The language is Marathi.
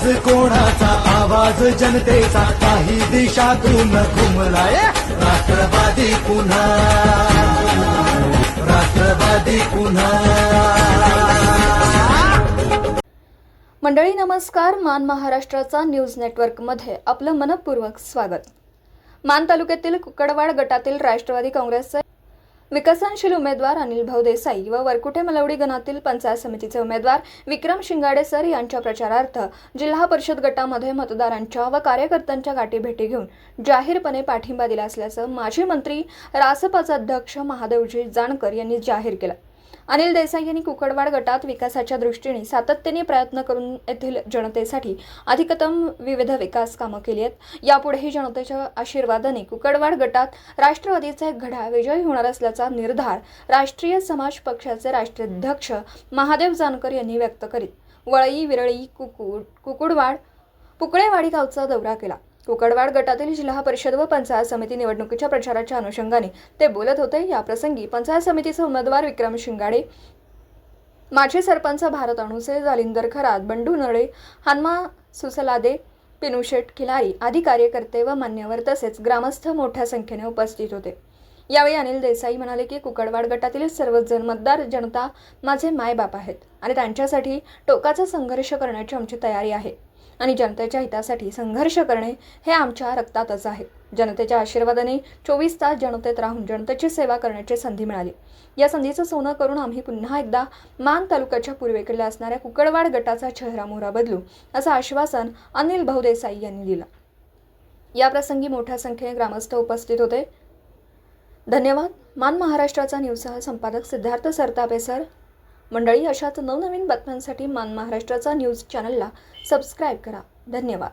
आवाज कोणाचा? आवाज जनतेचा. काही दिशातून घुमलाय राष्ट्रवादी पुन्हा. राष्ट्रवादी पुन्हा. मंडळी नमस्कार. मान महाराष्ट्राचा न्यूज नेटवर्कमध्ये आपलं मनपूर्वक स्वागत. मान तालुक्यातील कुकडवाड गटातील राष्ट्रवादी काँग्रेसचे विकसनशील उमेदवार अनिल भाऊ देसाई व वरकुटे मलवडी गणातील पंचायत समितीचे उमेदवार विक्रम शिंगाडे सर यांच्या प्रचारार्थ जिल्हा परिषद गटामध्ये मतदारांच्या व कार्यकर्त्यांच्या गाठी भेटी घेऊन जाहीरपणे पाठिंबा दिला असल्याचं माजी मंत्री रासपाचे अध्यक्ष महादेवजी जानकर यांनी जाहीर केलं. अनिल देसाई यांनी कुकडवाड गटात विकासाच्या दृष्टीने सातत्याने प्रयत्न करून येथील जनतेसाठी अधिकतम विविध विकास कामं केली आहेत. यापुढेही जनतेच्या आशीर्वादाने कुकडवाड गटात राष्ट्रवादीचा एक घडा विजयी होणार असल्याचा निर्धार राष्ट्रीय समाज पक्षाचे राष्ट्राध्यक्ष महादेव जानकर यांनी व्यक्त करीत. वळई विरळी कुकुड कुकुडवाड पुकळेवाडी गावचा दौरा केला. कुकडवाड गटातील जिल्हा परिषद व पंचायत समिती निवडणुकीच्या प्रचाराच्या अनुषंगाने ते बोलत होते. या प्रसंगी पंचायत समितीचे उमेदवार विक्रम शिंगाडे माजी सरपंच भारत अणुसे जालिंदर खरात बंडू नळे हन्मा सुसलादे पिनुशेट खिलारी आदी कार्यकर्ते व मान्यवर तसेच ग्रामस्थ मोठ्या संख्येने उपस्थित होते. यावेळी अनिल देसाई म्हणाले की कुकडवाड गटातील सर्वच मतदार जनता माझे मायबाप आहेत आणि त्यांच्यासाठी टोकाचा संघर्ष करण्याची आमची तयारी आहे. आणि जनतेच्या हितासाठी संघर्ष करणे हे आमच्या रक्तातच आहे. जनतेच्या आशीर्वादाने चोवीस तास जनतेत राहून जनतेची सेवा करण्याची संधी मिळाली. या संधीचं सोनं करून आम्ही पुन्हा एकदा मान तालुक्याच्या पूर्वेकडल्या असणाऱ्या कुकडवाड गटाचा चेहरा मोहरा बदलू असं आश्वासन अनिल भाऊ देसाई यांनी दिलं. याप्रसंगी मोठ्या संख्येने ग्रामस्थ उपस्थित होते. धन्यवाद. मान महाराष्ट्राचा न्यूजसह संपादक सिद्धार्थ सरतापे सर. मंडळी अशाच नवनवीन बातम्यांसाठी मान महाराष्ट्राचा न्यूज चॅनलला सबस्क्राईब करा. धन्यवाद.